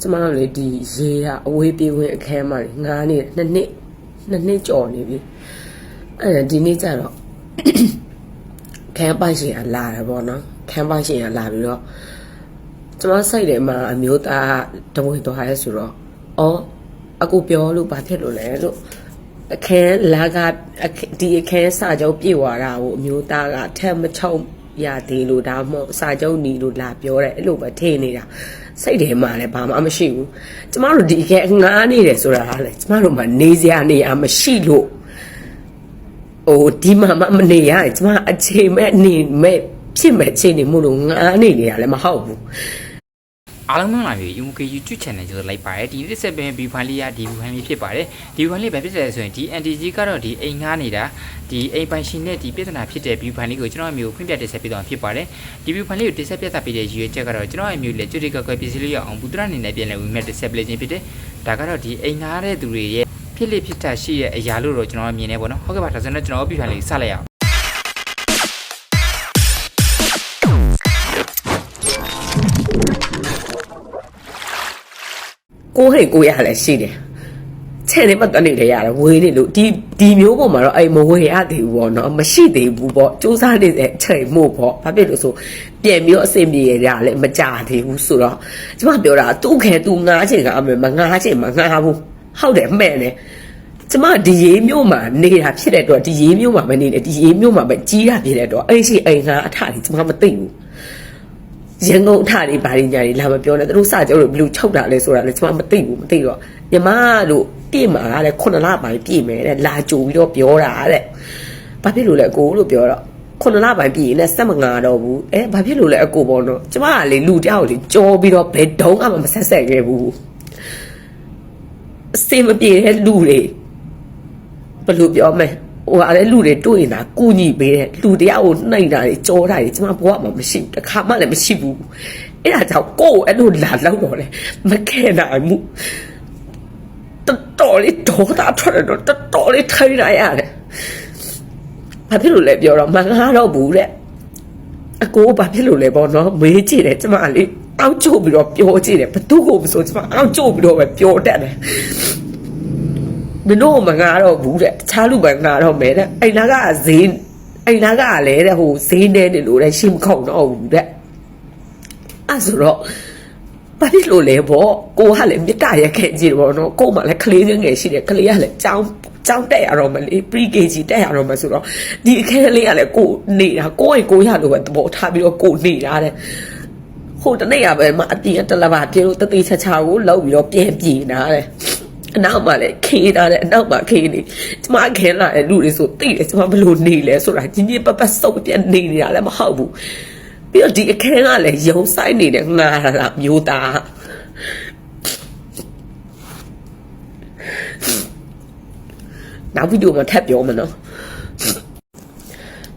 ကျမတို့လေဒီရေကအဝေးပြေးဝင်အခန်းမှာလေငားနေတယ်နှစ်နှစ်နှစ်နှစ်ကြော်နေပြီအဲ့ဒါဒီနေ့ကျတော့ခန်းပိုက်ရှင်ကလာတယ်ပေါ့နော်ခန်းပိုက်ရှင်ကလာပြီးတော့ကျမစိတ်ထဲမှာအမျိုးသားတဝင်းသွားရဲဆိုတော့အော်အကူပြောလို့ဘာဖြစ်လို့လဲလို့အခန်းလာကအခဒီအခန်းစာချုပ်ပြေဝါတာကိုအမျိုးသားကထက်မချုံရသေးလို့ဒါမှမဟုတ်စာချုပ်နီလို့လာပြောတယ်အဲ့လိုပဲထင်နေတာ စိတ်ထဲမှာလည်းဘာမှမရှိဘူးကျမတို့ဒီအခန်းငားနေတယ်ဆိုတာကလည်းကျမတို့မှနေစရာနေရာမရှိလို့ဟိုဒီမှာမမနေရရင်ကျမအချိန်မဲ့နေမဲ့ဖြစ်မဲ့ချိန်နေမှုလို့ငားနေနေရလည်းမဟုတ်ဘူးအားလုံးမင်္ဂလာပါ UK YouTube channel ကျတော့လိုက်ပါတယ်ဒီနေ့ဆက်ပင် view file လေးရဒီ view file လေးဖြစ်ပါတယ်ဒီ view file လေးပဲဖြစ်တယ်ဆိုရင်ဒီ NTG ကတော့ဒီအိမ်ငားနေတာ ဒီအိမ်ပိုင်ရှင်နဲ့ဒီပြဿနာဖြစ်တဲ့ view file လေးကိုကျွန်တော်အမျိုးဖွင့်ပြတင်ဆက်ပေးသွားဖြစ်ပါတယ်ဒီ view file လေးကိုတင်ဆက်ပြသပေးတဲ့ရည်ရွယ်ချက်ကတော့ကျွန်တော်အမျိုးလက်ကျွတ်တွေကကွယ်ပစ္စည်းလေးရအောင်ဘူတရအနေနဲ့ပြန်လည်ဝင်မဲ့တင်ဆက်ပေးခြင်းဖြစ်တယ်ဒါကတော့ဒီအိမ်ငားတဲ့သူတွေရဲ့ဖြစ်လိဖြစ်တာရှိရဲ့အရာလို့တော့ကျွန်တော်မြင်နေပေါ့နော်ဟုတ်ကဲ့ပါဒါဆိုတော့ကျွန်တော် view file လေးစလိုက်ရအောင်ကိုဟိတ်ကိုရလည်းရှိတယ် ချဲ့နေမှတက်နေတယ်ရတယ်ဝေးနေလို့ဒီဒီမျိုးပေါ်မှာတော့အဲ့မဝေရသေးဘူးပေါ့နော်မရှိသေးဘူးပေါ့စူးစမ်းနေတဲ့အချိန်မို့ပေါ့ဘာဖြစ်လို့ဆိုပြန်ပြီးတော့အဆင်ပြေရလည်းမကြသေးဘူးဆိုတော့ကျမပြောတာသူ့ခဲသူငားချင်ကအမေမငားချင်မငားဘူးဟုတ်တယ်မှန်တယ်ကျမဒီရေးမျိုးမှာနေတာဖြစ်တဲ့အတွက်ဒီရေးမျိုးမှာမနေနဲ့ဒီရေးမျိုးမှာပဲကြီးတာဖြစ်တဲ့အတွက်အဲ့ရှိအိမ်ငါအထကြီးကျမမသိဘူးရန်ကုန်အထတွေဘာတွေညာတွေလာမပြောနဲ့သူတို့စကြောလို့ဘလူးချုပ်တာလဲဆိုတာလဲကျွန်မမသိဘူးမသိတော့ ညီမတို့ပြည့်မှာတဲ့ခုနှစ်လပိုင်းပြည့်မယ်တဲ့လာကြိုပြီးတော့ပြောတာတဲ့ဘာဖြစ်လို့လဲအကိုလို့ပြောတော့ခုနှစ်လပိုင်းပြည့်ရင်လည်းစက်မငါတော့ဘူးအဲဘာဖြစ်လို့လဲအကိုပေါ့နော်ကျမကလေလူတယောက်လေကြောပြီးတော့ဘယ်တုံးမှမဆက်ဆက်ခဲ့ဘူးအစင်မပြေတဲ့လူတွေဘယ်လိုပြောမလဲဟိုအားလေလူတွေတွေ့နေတာကုညီပေးတဲ့လူတရားကိုနှိမ့်တာတွေကြောတာတွေကျမဘဝမှာမရှိဘူးတစ်ခါမှလည်းမရှိဘူးအဲ့ဒါကြောင့်ကိုယ်အဲ့လိုလာလောက်တော့လေမခဲနိုင်ဘူး တော်တော်လေးဒေါသထွက်တယ်တော့တော်တော်လေးထိုင်ရရတယ်ဘာဖြစ်လို့လဲပြောတော့မငါတော့ဘူးတဲ့အကိုဘာဖြစ်လို့လဲပေါ့နော်မေးကြည့်တယ်ကျမလေးအောက်ကျုပ်ပြီးတော့ပြောကြည့်တယ်ဘသူ့ကိုမဆိုကျမအောက်ကျုပ်ပြီးတော့ပဲပြောတတ်တယ်မင်းတို့မငါတော့ဘူးတဲ့တခြားလူပဲငါတော့မယ်တဲ့အိမ်နာကဈေးအိမ်နာကလည်းတဲ့ဟိုဈေးနေနေလို့တဲ့ရှင်းမခုံတော့ဘူးတဲ့အဲ့ဆိုတော့ ဘာဖြစ်လို့လဲဗောကိုကလည်းမြတ်တရခဲ့ကြည့်တယ်ဗောနော်ကို့မှာလည်းကလေးငယ်ငယ်ရှိတယ်ကလေးကလည်းကြောင်းကြောင်းတက်ရတော့မလေ pre kg တက်ရတော့မဆိုတော့ဒီအခန်းလေးကလည်းကိုနေတာကိုယ့်ရဲ့ကိုရလို့ပဲသဘောထားပြီးတော့ကိုနေတာတဲ့ဟိုတနေ့ကပဲမအပြင်တလဘာပြေလို့တတိချာချာကိုလောက်ပြီးတော့ပြန်ပြေးနာတဲ့အနောက်မှာလည်းခေးတာတဲ့အနောက်မှာခေးနေကျမခင်းလာတဲ့လူတွေဆိုသိတယ်ကျမဘယ်လိုနေလဲဆိုတာကြီးကြီးပပစုပ်ပြန်နေနေတာလည်းမဟုတ်ဘူး ပြီးတော့ဒီအခန်းကလည်းရုံဆိုင်နေတဲ့ငါလာမျိုးသားနောက်ဗီဒီယိုမှာထပ်ပြောမယ်နော်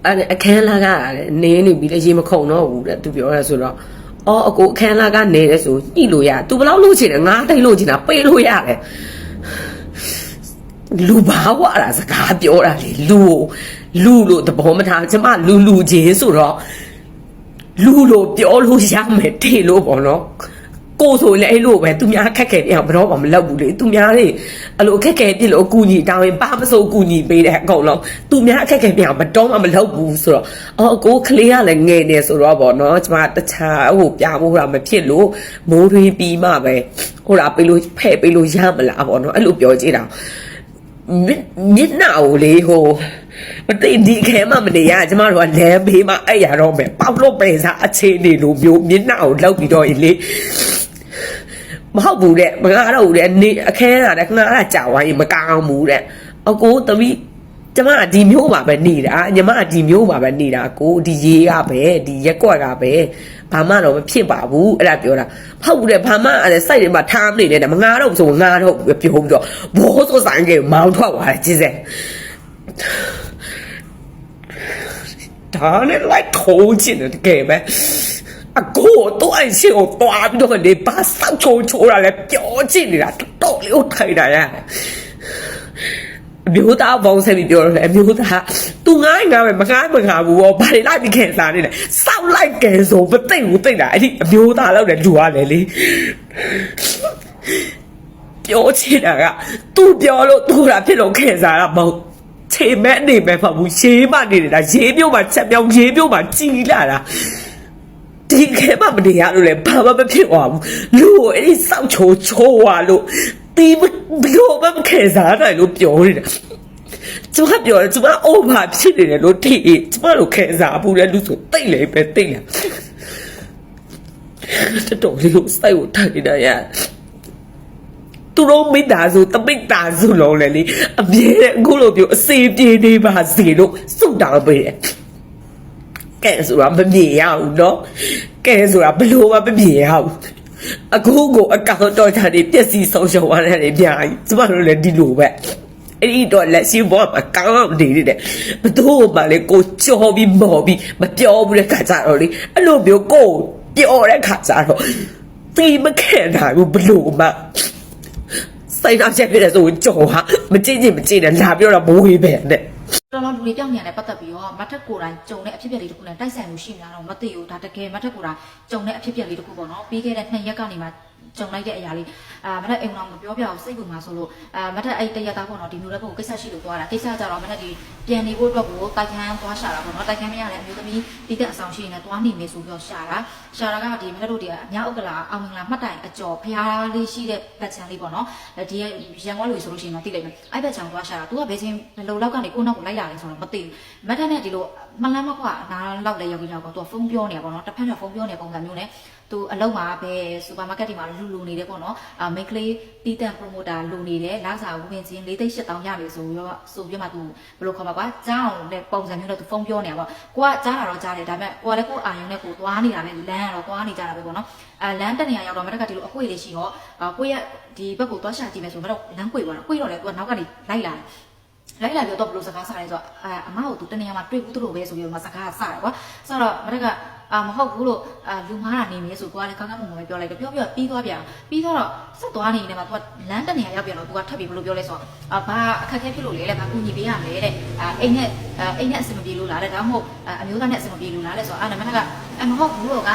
အဲ့ဒါအခန်းလာကလည်းနင်းနေပြီလေရေမခုံတော့ဘူးတဲ့သူပြောရဲဆိုတော့အော်အကိုအခန်းလာကနေတယ်ဆိုညှိလို့ရသူဘယ်လောက်လို့ချင်တယ်ငါတိတ်လို့ချင်တာပေးလို့ရတယ်လူဘာဝတာစကားပြောတာလေလူကိုလူလို့သဘောမထားကျမလူလူချင်းဆိုတော့ လူလို့ပြောလို့ရမယ်ထေလို့ပေါ့နော်ကိုဆိုလည်းအဲ့လိုပဲသူများခက်ခဲပြအောင်ဘယ်တော့မှမလုပ်ဘူးလေသူများတွေအဲ့လိုခက်ခဲပြလို့အကူညီတောင်းရင်ဘာမစိုးကူညီပေးတဲ့အကုန်လုံးသူများအခက်ခဲပြအောင်ဘယ်တော့မှမလုပ်ဘူးဆိုတော့အော်ကိုကလေးကလည်းငယ်နေဆိုတော့ပေါ့နော်ကျမတခြားဟိုပြမိုးတာမဖြစ်လို့မိုးတွေပြီးမှပဲဟိုလာပေးလို့ဖဲ့ပေးလို့ရမလားပေါ့နော်အဲ့လိုပြောကြည့်တာမျက်မျက်နှာကိုလေဟို မသိဒီခဲမှမနေရကျမတို့ကလဲဘေးမှာအဲ့ရတော့မယ်ပေါက်လို့ပဲစားအခြေအနေလိုမျိုးမျက်နှာကိုလောက်ပြီးတော့လေမဟုတ်ဘူးတဲ့မကားတော့ဘူးတဲ့နေအခဲတာတဲ့ငါကကြာဝိုင်းမကောင်းဘူးတဲ့အကိုသမီးကျမကဒီမျိုးပါပဲနေတာညီမကဒီမျိုးပါပဲနေတာကိုဒီရေးကပဲဒီရက်ကွက်ကပဲဘာမှတော့မဖြစ်ပါဘူးအဲ့ဒါပြောတာမဟုတ်ဘူးတဲ့ဘာမှအဲ့စိုက်တွေမှာထားမနေနဲ့တဲ့မငါတော့ဘူးဆိုငါတော့ဘူးပြောပြီးတော့ဘောဆိုဆိုင်ကမောင်းထွက်သွားတယ်ကြည့်စဲ ဒါနဲ့လိုက်ခိုးချင်တယ်တကယ်ပဲအကိုတော့အရှိကိုတွားပြီးတော့လေပါဆောက်ချိုးချိုးတာလဲပြောချင်နေတာတော်လေးကိုထိုင်တာရတယ်အမျိုးသားပေါင်းဆက်ပြီးပြောတော့လေအမျိုးသား तू ငိုင်းငါပဲမငိုင်းမငါဘူးဘောဘာတွေလိုက်ပြီးခဲစားနေလဲစောက်လိုက်ကဲဆိုမသိဘူးသိတာအဲ့ဒီအမျိုးသားလောက်တယ်လူရတယ်လေပြောချင်တာကသူပြောလို့သူတာဖြစ်လို့ခံစားတာမဟုတ် ခြေမဲ့နေမဲ့ဖဘူးရေးမနေနေတာရေးပြုတ်မှချက်ပြောင်းရေးပြုတ်မှကြီးလာတာဒီခဲမမနေရလို့လေဘာမှမဖြစ်သွားဘူးလူကိုအဲ့ဒီစောက်ချိုးချိုးသွားလို့တီးဘလို့မခံစားနိုင်လို့ပြောနေတာကျမပြောတယ်ကျမအိုဘာဖြစ်နေတယ်လို့ထင်ကျမတို့ခံစားဘူးလေလူဆိုတိတ်လေပဲတိတ်လေတော်တော်လေးကိုစိုက်ကိုထိုင်နေတာရသူ တို့မိသားစုတပိတ်သားစုလုံးလေလေအပြည့်တဲ့အခုလိုပြောအစေပြေနေပါစေလို့စုတောင်းပေးတယ်ကဲဆိုတာမပြေရဘူးနော်ကဲဆိုတာဘလို့မှမပြေရဘူးအခုကိုအကောင့်တော်ချာနေပြက်စီဆုံးရှုံးသွားတယ်လေအများကြီးကျမတို့လည်းဒီလိုပဲအဲ့ဒီတော့လက်ရှိဘောမှာကောင်းအောင်နေနေတယ်ဘသူ့မှလည်းကိုကြောပြီးမော်ပြီးမပြောဘူးတဲ့ခါကြတော့လေအဲ့လိုမျိုးကိုပြောတဲ့ခါကြတော့ตีမခဲနိုင်ဘူးဘလို့မှ စိုက်တော့ချက်ဖြစ်တယ်ဆိုရင်ကြော်ဟာမကြည့်ကြည့်မကြည့်နဲ့လာပြောတော့မဝေးပဲနဲ့တော်တော်လူတွေပြောင်းနေရတယ်ပတ်သက်ပြီးတော့မတ်ထက်ကိုယ်တိုင်ကြုံတဲ့အဖြစ်အပျက်လေးတစ်ခုနဲ့တိုက်ဆိုင်မှုရှိနေတာတော့မသိဘူးဒါတကယ်မတ်ထက်ကိုယ်တိုင်ကြုံတဲ့အဖြစ်အပျက်လေးတစ်ခုပေါ့နော်ပြီးခဲ့တဲ့နှစ်ရက်ကနေမှ ကြုံလိုက်တဲ့အရာလေးအာမတ်ထက်အိမ်တော်မပြောပြအောင်စိတ်ကူမှာဆိုလို့အာမတ်ထက်အဲ့တရက်သားပေါ့နော်ဒီမျိုးလည်းကိုကိစ္စရှိလို့သွားတာကိစ္စကြတော့မတ်ထက်ဒီပြန်နေဖို့အတွက်ကိုတိုက်ခန်းသွားရှာတာပေါ့နော်တိုက်ခန်းမရတဲ့အမျိုးသမီးတိတက်အဆောင်ရှိနေသွားနေမယ်ဆိုပြီးတော့ရှာတာရှာတာကဒီမတ်ထက်တို့ဒီအများဥက္ကလာအောင်မင်္ဂလာမှတ်တိုင်အကျော်ဖျားလေးရှိတဲ့ဘက်ချန်လေးပေါ့နော်ဒီရန်ကုန်လူဆိုလို့ရှိရင်တော့သိလိုက်မယ်အဲ့ဘက်ချန်သွားရှာတာ तू ကဘယ်ချင်းဘယ်လိုလောက်ကနေကိုနောက်ကိုလိုက်လာလဲဆိုတော့မသိဘူးမတ်ထက်နဲ့ဒီလိုမလန်းမကွာနားလောက်လည်းရောက်ပြီးတော့ပေါ့ तू ဖုန်းပြောနေတာပေါ့နော်တစ်ဖက်ကဖုန်းပြောနေပုံစံမျိုးနဲ့သူအလုံးမှာပဲစူပါမားကတ်တွေမှာလူလူနေတယ်ပေါ့နော်အာမိတ်ကလေးတီးတန့်ပရိုမိုတာလူနေတယ်လာစာဝင်ချင်း၄သိန်း၈တောင်ရပြီဆိုပြီးတော့ဆိုပြီးမှသူဘယ်လိုခေါ်မှာကွာကြားအောင်တဲ့ပုံစံမျိုးနဲ့သူဖုန်းပြောနေတာပေါ့ကိုကကြားတာတော့ကြားတယ်ဒါပေမဲ့ကိုကလည်းကိုအာယုံနဲ့ကိုသွားနေတာပဲလမ်းကတော့သွားနေကြတာပဲပေါ့နော်အာလမ်းတက်နေရရောက်တော့မတက်ကဒီလိုအခွေလေးရှိတော့အာကိုရဒီဘက်ကိုသွားရှာကြည့်မယ်ဆိုတော့လမ်းခွေသွားတာခွေတော့လေသူကနောက်ကနေလိုက်လာတယ်လိုက်လာပြီးတော့ဘယ်လိုစကားစားလဲဆိုတော့အာအမကိုသူတနေရာမှာတွေ့ဘူးသူတို့ပဲဆိုပြီးတော့မစကားစားတယ်ကွာဆိုတော့မတက်က အာမဟုတ်ဘူးလို့အာလူမားတာနေမယ်ဆိုကိုကလည်းကောင်းကောင်းမွန်မွန်ပဲပြောလိုက်တယ်ပြောပြီးတော့ပြီးသွားပြန်ပြီးတော့ဆက်သွားနေနေမှာသူကလမ်းတနေရာရောက်ပြန်တော့သူကထပ်ပြီးဘယ်လိုပြောလဲဆိုတော့အာဘာအခက်အခဲဖြစ်လို့လဲလေဘာကူညီပေးရမလဲတဲ့အာအိမ်နဲ့အာအိမ်နဲ့အဆင်မပြေလို့လားတဲ့ဒါမှမဟုတ်အာအမျိုးသားနဲ့အဆင်မပြေလို့လားလဲဆိုတော့အာနမတကအမဟုတ်ဘူးလို့က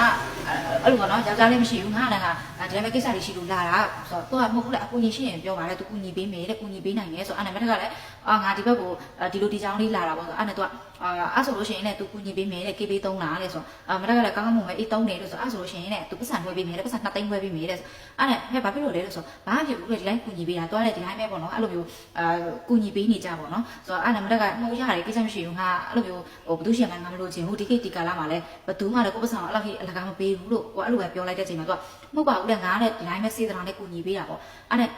အဲ့လိုကနော်ယောက်ျားလည်းမရှိဘူးငါလည်းကဒီလိုမျိုးကိစ္စတွေရှိလို့လာတာဆိုတော့သူကမဟုတ်ဘူးလေအကူညီရှိရင်ပြောပါလေသူကူညီပေးမယ်တဲ့ကူညီပေးနိုင်တယ်ဆိုတော့အာနမတကလည်းအာငါဒီဘက်ကိုဒီလိုဒီကြောင်လေးလာတာပေါ့ဆိုတော့အာနဲ့သူက အာအဲ့ဆိုလို့ရှိရင်လည်းသူကူညီပေးမယ်တဲ့ KB 3လာတဲ့ဆိုတော့အာမတကလည်းကောင်းကောင်းမွန်မွန်အေး3တယ်လို့ဆိုအဲ့ဆိုလို့ရှိရင်လည်းသူပတ်စံဝယ်ပေးမယ်တဲ့ပတ်စံ2သိန်းဝယ်ပေးမယ်တဲ့အဲ့နဲ့ဟဲ့ဘာဖြစ်လို့လဲလို့ဆိုဘာဖြစ်ဘူးလေဒီတိုင်းကူညီပေးတာတွားတယ်ဒီတိုင်းပဲပေါ့နော်အဲ့လိုမျိုးအာကူညီပေးနေကြပေါ့နော်ဆိုတော့အဲ့နဲ့မတကနှိုးရတယ်ကိစ္စမရှိဘူးငါအဲ့လိုမျိုးဟိုဘသူရှိမှငါမလို့ချင်ဘူးဒီကိဒီကာလာမှာလည်းဘသူမှလည်းကိုပတ်စံအဲ့လောက်ကြီးအလကားမပေးဘူးလို့ကိုအဲ့လိုပဲပြောလိုက်တဲ့ချိန်မှာသူကမဟုတ်ပါဘူးလေငါနဲ့ဒီတိုင်းပဲစေတနာနဲ့ကူညီပေးတာပေါ့အဲ့နဲ့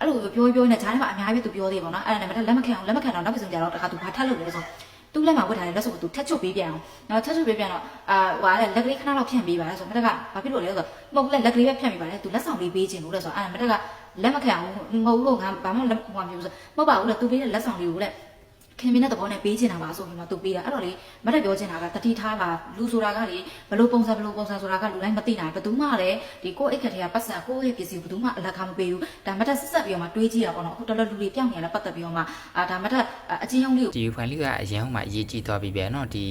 အဲ့လိုပြောပြောနေဂျားထဲမှာအများကြီးသူပြောသေးပေါ့နော်အဲ့ဒါနဲ့လက်မခံအောင်လက်မခံတော့နောက်ပြန်ကြတော့တခါသူဘာထပ်လုပ်လဲဆို သူ့လက်မှာဝတ်ထားတဲ့လက်စုပ်ကိုသူထက်ချုပ်ပေးပြန်အောင်နော်ထက်ချုပ်ပေးပြန်တော့အာဟိုကလည်းလက်ကလေးခဏတော့ဖြန့်ပေးပါလဲဆိုမတက်ကဘာဖြစ်လို့လဲဆိုတော့မဟုတ်ဘူးလေလက်ကလေးပဲဖြန့်ပေးပါလေသူလက်ဆောင်လေးပေးခြင်းလို့လဲဆိုတော့အဲ့ဒါမတက်ကလက်မခံအောင်မဟုတ်လို့ငါဘာမှလက်ဟိုမျိုးဆိုမဟုတ်ပါဘူးလေသူပေးတဲ့လက်ဆောင်လေးကိုလေ ခင်မင်းတဲ့သဘောနဲ့ပေးချင်တာပါဆိုပြီးမှသူပေးတာအဲ့တော့လေမတ်တက်ပြောချင်တာကတတိထားလာလူဆိုတာကလေဘလို့ပုံစံဘလို့ပုံစံဆိုတာကလူတိုင်းမသိနိုင်ဘယ်သူမှလည်းဒီကိုယ့်အိတ်ခက်ထဲကပတ်စံကိုယ့်ရဲ့ပစ္စည်းဘယ်သူမှအလကားမပေးဘူးဒါမတ်တက်ဆက်ဆက်ပြီးတော့မှတွေးကြည့်တာပေါ့နော်အခုတော်တော်လူတွေပြောင်းနေရလဲပတ်သက်ပြီးတော့မှအာဒါမတ်တက်အချင်းယုံလေးကိုဒီဖိုင်လေးကအရင်ကမှအရေးကြီးသွားပြီပြန်နော်ဒီ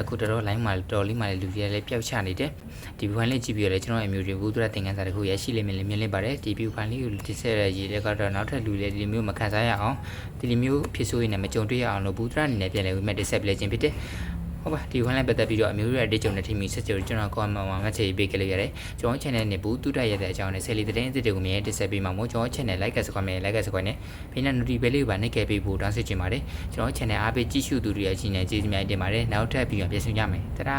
အခုတော်တော် line မှာတော်လေးမှာလူတွေလည်းပျောက်ချနေတယ်ဒီဖိုင်လေးကြည့်ပြီးတော့လည်းကျွန်တော်အမျိုးတွေဘူးသူကသင်ခန်းစာတစ်ခုရရှိလိမ့်မယ်လည်းမြင်လိမ့်ပါတယ်ဒီဖိုင်လေးကိုဒီဆက်ရရေးတဲ့ကတော့နောက်ထပ်လူတွေဒီလိုမျိုးမခံစားရအောင်ဒီလိုမျိုးဖြစ်ဆိုးရနေမကြုံတွေ့ရအောင်လို့ဘူးသူရအနေနဲ့ပြန်လဲဝိမဲ့ disable လဲခြင်းဖြစ်တယ်ဟုတ်ပါဒီ file လေးပတ်သက်ပြီးတော့အမျိုးတွေအတေးကြုံတဲ့ထိမိဆက်ကြကျွန်တော် comment မှာမှတ်ချက်ပေးခဲ့လိုက်ရတယ်ကျွန်တော် channel နဲ့ဘူးသူရရဲ့တဲ့အကြောင်းနဲ့ဆယ်လီသတင်းအစ်တွေကိုမြင် disable ပေးမှာမို့ကျွန်တော် channel like ကစကွန်မြင် like ကစကွန်နဲ့ဖိနေ notification လေးကိုပါနှိပ်ခဲ့ပေးဖို့တောင်းဆိုချင်ပါတယ်ကျွန်တော် channel အားပေးကြည့်ရှုသူတွေရဲ့အချင်းနဲ့ကျေးဇူးများတင်ပါတယ်နောက်ထပ်ပြီးတော့ပြန်ဆုံကြမယ်တဒါ